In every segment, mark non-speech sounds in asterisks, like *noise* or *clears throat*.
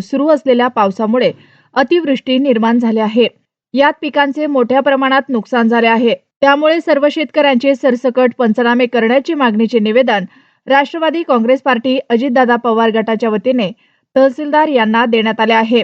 सुरू असलेल्या पावसामुळे अतिवृष्टी निर्माण झाली आहे. यात पिकांचे मोठ्या प्रमाणात नुकसान झाले आहे. त्यामुळे सर्व शेतकऱ्यांचे सरसकट पंचनामे करण्याची मागणीचे निवेदन राष्ट्रवादी काँग्रेस पार्टी अजितदादा पवार गटाच्या वतीने तहसीलदार यांना देण्यात आले आहे.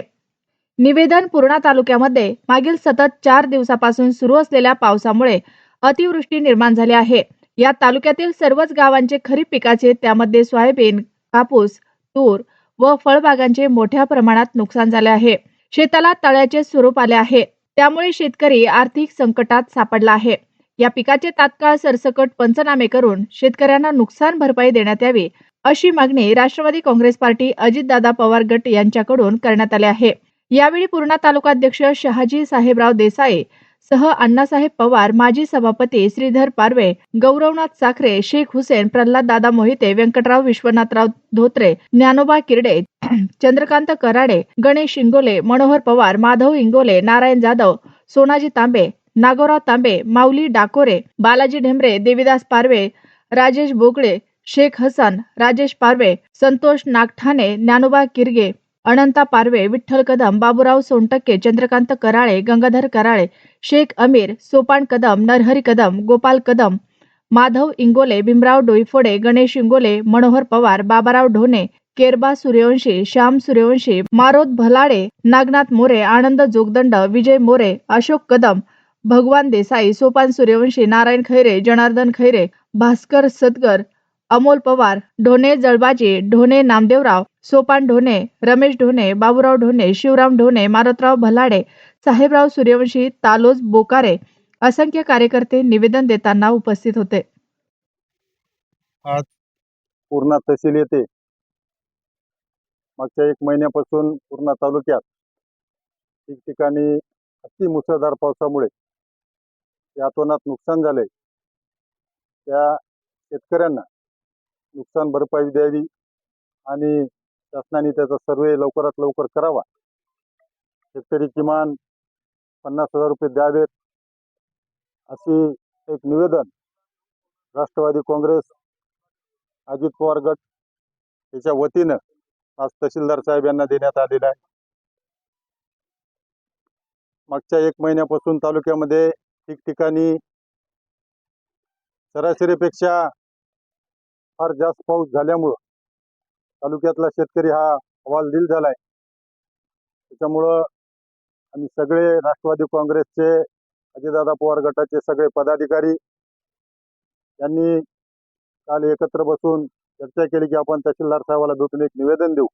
निवेदन पूर्णा तालुक्यामध्ये मागील सतत चार दिवसापासून सुरू असलेल्या पावसामुळे अतिवृष्टी निर्माण झाली आहे. या तालुक्यातील सर्वच गावांचे खरीप पिकाचे त्यामध्ये सोयाबीन कापूस तूर व फळबागांचे मोठ्या प्रमाणात नुकसान झाले आहे. शेताला तळ्याचे स्वरूप आले आहे. त्यामुळे शेतकरी आर्थिक संकटात सापडला आहे. या पिकाचे तात्काळ सरसकट पंचनामे करून शेतकऱ्यांना नुकसान भरपाई देण्यात यावी अशी मागणी राष्ट्रवादी काँग्रेस पार्टी अजितदादा पवार गट यांच्याकडून करण्यात आली आहे. यावेळी पूर्णा तालुकाध्यक्ष शहाजी साहेबराव देसाई सह अण्णासाहेब पवार माजी सभापती श्रीधर पारवे गौरवनाथ साखरे शेख हुसेन प्रल्हाद दादा मोहिते व्यंकटराव विश्वनाथराव धोत्रे ज्ञानोबा किरडे *clears throat* चंद्रकांत कराडे गणेश इंगोले मनोहर पवार माधव इंगोले नारायण जाधव सोनाजी तांबे नागोराव तांबे माऊली डाकोरे बालाजी ढेंबरे देविदास पारवे राजेश बोगळे शेख हसन राजेश पारवे संतोष नागठाणे ज्ञानोबा किरगे अनंता पारवे विठ्ठल कदम बाबूराव सोनटक्के चंद्रकांत कराळे गंगाधर कराळे शेख अमीर सोपान कदम नरहरी कदम गोपाल कदम माधव इंगोले भीमराव डोईफोडे गणेश इंगोले मनोहर पवार बाबाराव ढोणे केरबा सूर्यवंशी श्याम सूर्यवंशी मारोत भलाडे नागनाथ मोरे आनंद जोगदंड विजय मोरे अशोक कदम भगवान देसाई सोपान सूर्यवंशी नारायण खैरे जनार्दन खैरे भास्कर सदगर अमोल पवार ढोणे जळबाजी ढोणे नामदेवराव सोपान ढोणे रमेश ढोणे बाबूराव ढोणे शिवराम ढोणे मारुतराव भलाडे साहेबराव सूर्यवंशी तालोज बोकारे असंख्य कार्यकर्ते निवेदन देताना उपस्थित होते. पूर्णा तहसील येथे मागच्या एक महिन्यापासून पूर्णा तालुक्यात ठिकठिकाणी अति मुसळधार पावसामुळे या अतोनात नुकसान झाले त्या शेतकऱ्यांना नुकसान भरपाई द्यावी आणि शासनाने त्याचा सर्वे लवकरात लवकर करावा. शेतकरी किमान पन्नास हजार रुपये द्यावेत अशी एक निवेदन राष्ट्रवादी काँग्रेस अजित पवार गट याच्या वतीनं आज तहसीलदार साहेब यांना देण्यात आलेला आहे. मागच्या एक महिन्यापासून तालुक्यामध्ये ठिकठिकाणी सरासरीपेक्षा फार जास्त पाऊस झाल्यामुळं तालुक्यातला शेतकरी हा हवालदिल झालाय. त्याच्यामुळं आम्ही सगळे राष्ट्रवादी काँग्रेसचे अजितदादा पवार गटाचे सगळे पदाधिकारी यांनी काल एकत्र बसून चर्चा केली की आपण तहसीलदार साहेबाला भेटून एक निवेदन देऊ.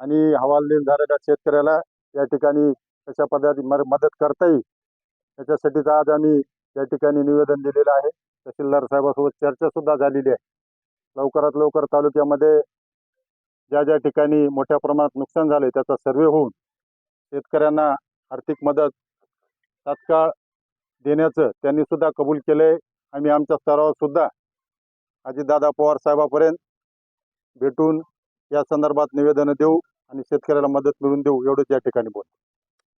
आणि हवालदिल झालेल्या शेतकऱ्याला या ठिकाणी कशा पद्धती मदत करता येईल त्याच्यासाठीच आज आम्ही या ठिकाणी निवेदन दिलेलं आहे. तहसीलदार साहेबासोबत चर्चा सुद्धा झालेली आहे. लवकरात लवकर तालुक्यामध्ये ज्या ज्या ठिकाणी मोठ्या प्रमाणात नुकसान झाले त्याचा सर्वे होऊन शेतकऱ्यांना आर्थिक मदत तात्काळ देण्याचं त्यांनी सुद्धा कबूल केलंय. आम्ही आमच्या स्तरावर सुद्धा अजितदादा पवार साहेबापर्यंत भेटून या संदर्भात निवेदनं देऊ आणि शेतकऱ्याला मदत मिळवून देऊ एवढंच या ठिकाणी बोल